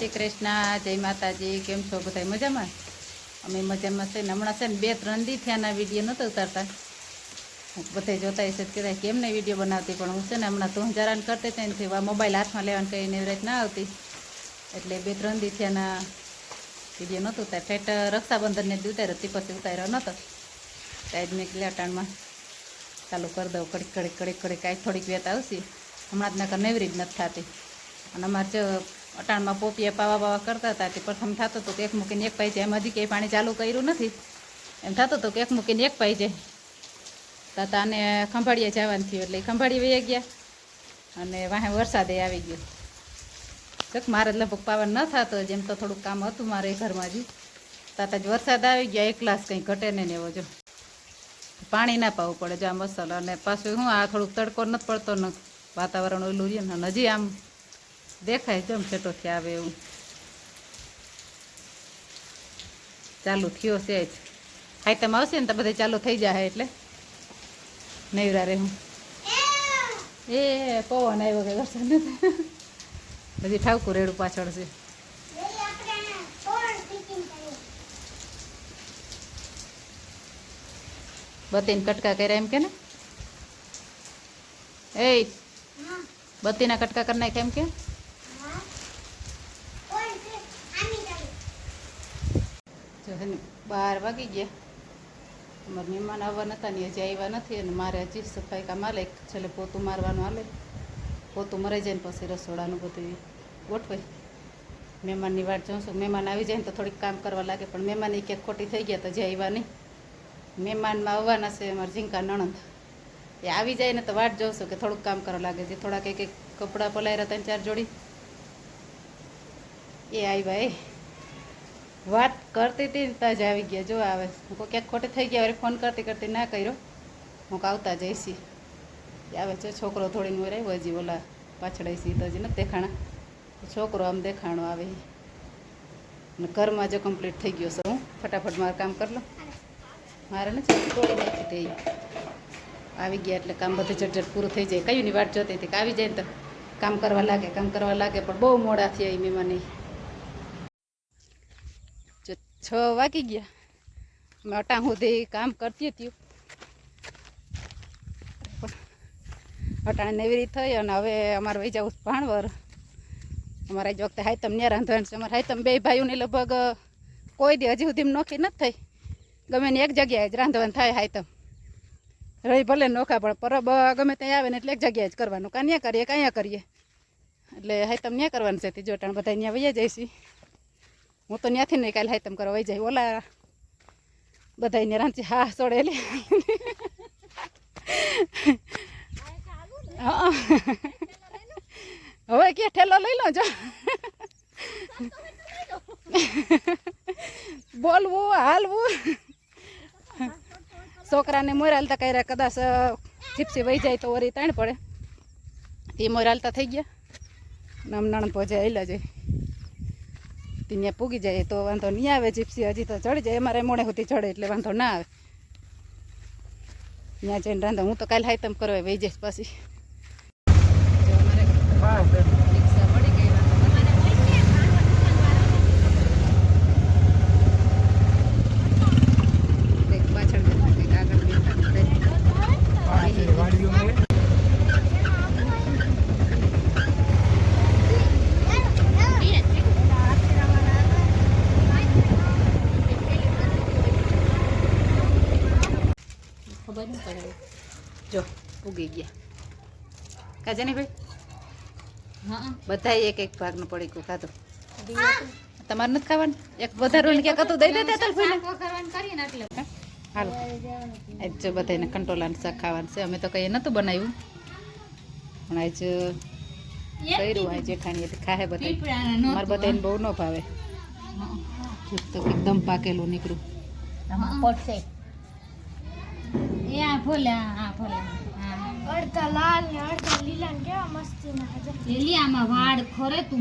શ્રી કૃષ્ણ, જય માતાજી, કેમ છો બધા મજામાં? અમે મજામાં છે ને હમણાં છે ને બે ત્રણ દી થયાના વીડિયો નહોતા ઉતારતા. બધે જોતા હશે કહેતા કેમ નહીં વીડિયો બનાવતી? પણ હું છે ને હમણાં તું જરાન કરતી હતી ને મોબાઈલ હાથમાં લેવાનું કંઈ નિવરાત ના આવતી. એટલે બે ત્રણ દી થયાના વીડિયો નહોતું ઉતાર ઠેઠ રક્ષાબંધનને જ ઉતાર્યો, તે પછી ઉતાર્યો નહોતો ત્યાં જ મેં લેટાણમાં ચાલુ કરી દઉં. કડીક કડીક કડીક કડીક કાંઈક થોડીક વેત આવશે. હમણાં જ નકર નેવરી જ નથી થતી. અને અમારે જો અટાણમાં પોપીએ પાવા પાવા કરતા હતા તે પ્રથમ થતો હતો કે એક મૂકીને એક પાઈ જાય. એમ હજી કંઈ પાણી ચાલુ કર્યું નથી. એમ થતો હતો કે એક મૂકીને એક પાઈ જાય. તાતાને ખંભાળીએ જવાનું થયું એટલે ખંભાળી વહી ગયા અને વાહે વરસાદે આવી ગયો. તક મારે લગભગ પાવન ન થતો, જેમ તો થોડુંક કામ હતું મારે ઘરમાં જ તાતા જ વરસાદ આવી ગયા, એક ગ્લાસ કંઈ ઘટે ને એવો જો. પાણી ના પાવું પડે જો આ મસાલો. અને પાછું હું આ થોડુંક તડકો નથી પડતો ને વાતાવરણ ઓલું રહ્યું ને હજી આમ દેખાય જેમ છેટોથી આવે એવું. ચાલુ થયો છે જ. આઈટમ આવશે ને તો બધે ચાલુ થઈ જાય એટલે. નૈરા રે હું. એ પવન આવ્યો કે વરસાદ બધી ઠાવકું રેડું પાછળ છે. બત્તીને કટકા કર્યા એમ કે ને? એ બત્તીના કટકા કરી નાખ્યા એમ કે જો હે ને, બાર વાગી ગયા. અમારા મહેમાન આવવા નહોતા ને, હજી આવ્યા નથી અને મારે હજી સફાઈ કામ હાલે. છેલ્લે પોતું મારવાનું હાલે. પોતું મરાઈ જાય ને પછી રસોડાનું બધું ગોઠવાય. મહેમાનની વાટ જોઉં છું. મહેમાન આવી જાય ને તો થોડીક કામ કરવા લાગે, પણ મહેમાન એક એક ખોટી થઈ ગયા તો હજી આવ્યા નહીં. મહેમાનમાં આવવાના છે અમારા ઝીંકા નણંદ. એ આવી જાય ને તો વાટ જોઉં છું કે થોડુંક કામ કરવા લાગે છે. થોડાક એક એક કપડાં પલાયરા ત્રણ ચાર જોડી. એ આવ્યા એ. વાત કરતી હતી ને જ આવી ગયા. જો આવે. હું કોઈ ક્યાંક ખોટી થઈ ગયા હવે ફોન કરતી કરતી ના કર્યો. હું આવતા જઈશી. આવે છે, છોકરો થોડીને મોર રહ્યો, હજી ઓલા પાછળ આવીશી તો હજી નથી દેખાણા. છોકરો આમ દેખાણો આવે અને ને ઘરમાં જો કમ્પ્લીટ થઈ ગયો છે. હું ફટાફટ મારું કામ કરી લો મારે નથી તોડી નાખી તે. આવી ગયા એટલે કામ બધું ઝટઝટ પૂરું થઈ જાય. કયું ની વાટ જોતી હતી આવી જાય ને તો કામ કરવા લાગે, કામ કરવા લાગે. પણ બહુ મોડા થયા મહેમાન. જો છ વાગી ગયા. મેં અટાણ સુધી કામ કરતી હતી. અટાણે નેવી થઈ અને હવે અમારે વહી જવું ભાણવર. અમારા જ વખતે હાઈતમ ન્યા રાંધવાનું છે. અમારે હાઈતમ બે ભાઈઓને લગભગ કોઈ દી હજી સુધી નોખી નથી થઈ. ગમે ને એક જગ્યાએ જ રાંધવાનું થાય હાઈતમ. રહી ભલે નોખા, પણ પરબ ગમે ત્યાં આવે ને એટલે એક જગ્યાએ જ કરવાનું. કાં ન્યા કરીએ કાંયા કરીએ. એટલે હાઈતમ ન્યા કરવાનું છે. તે જોટાણ બધા ત્યાં વૈયા જઈશી હું તો ત્યાંથી નહીં કાલે હાઈતમ કરવા વહી જાય. ઓલા બધા ને રાંચી હા સોડેલી. હવે કે ઠેલો લઈ લો જો. બોલવું હાલવું. છોકરાને મોરાલતા કર્યા કદાચ જીપસી વહી જાય તો ઓરી તાણ પડે. એ મોરાલતા થઈ ગયા. નામ નણંદ પહોંચે આવેલા જાય ત્યાં પૂગી જાય, તો વાંધો નહીં આવે જીપસી હજી તો ચડી જાય, અમારે મોડે સુધી ચડે, એટલે વાંધો ના આવે. ત્યાં જઈને રાંધો. હું તો કાલે હાઈતમ કરવા વહી જઈશ પછી જો અમારે રિક્ષા મળી ગઈ કંઈક પાછળ બેઠા, કંઈક આગળ બેઠા, કંઈક ખબર નહીં પડે જો ઉગી ગયા. કાજે નહીં ભાઈ? હા. બધા એક એક ભાગનું ગયું ખાધું. તમારે નથી ખાવાનું? એક બધા ને ક્યાંક હતું દઈ દેતા ને એટલે હાલો. આજ જો બધાને કંટોલાનું શાક ખાવાનું છે. અમે તો કંઈ નહોતું બનાવ્યું. પણ આજ કર્યું આ જેઠાણી એટલે ખાહે બધા મારે બધાને બહુ ન ભાવે. તો એકદમ પાકેલું નીકળ્યું. પડશે એ આ ભોલ્યા આ ભલે. અડધા લાલ ને અડધા લીલા ને કેવા મસ્તી ના લીલી આમાં વાળ ખરે તું.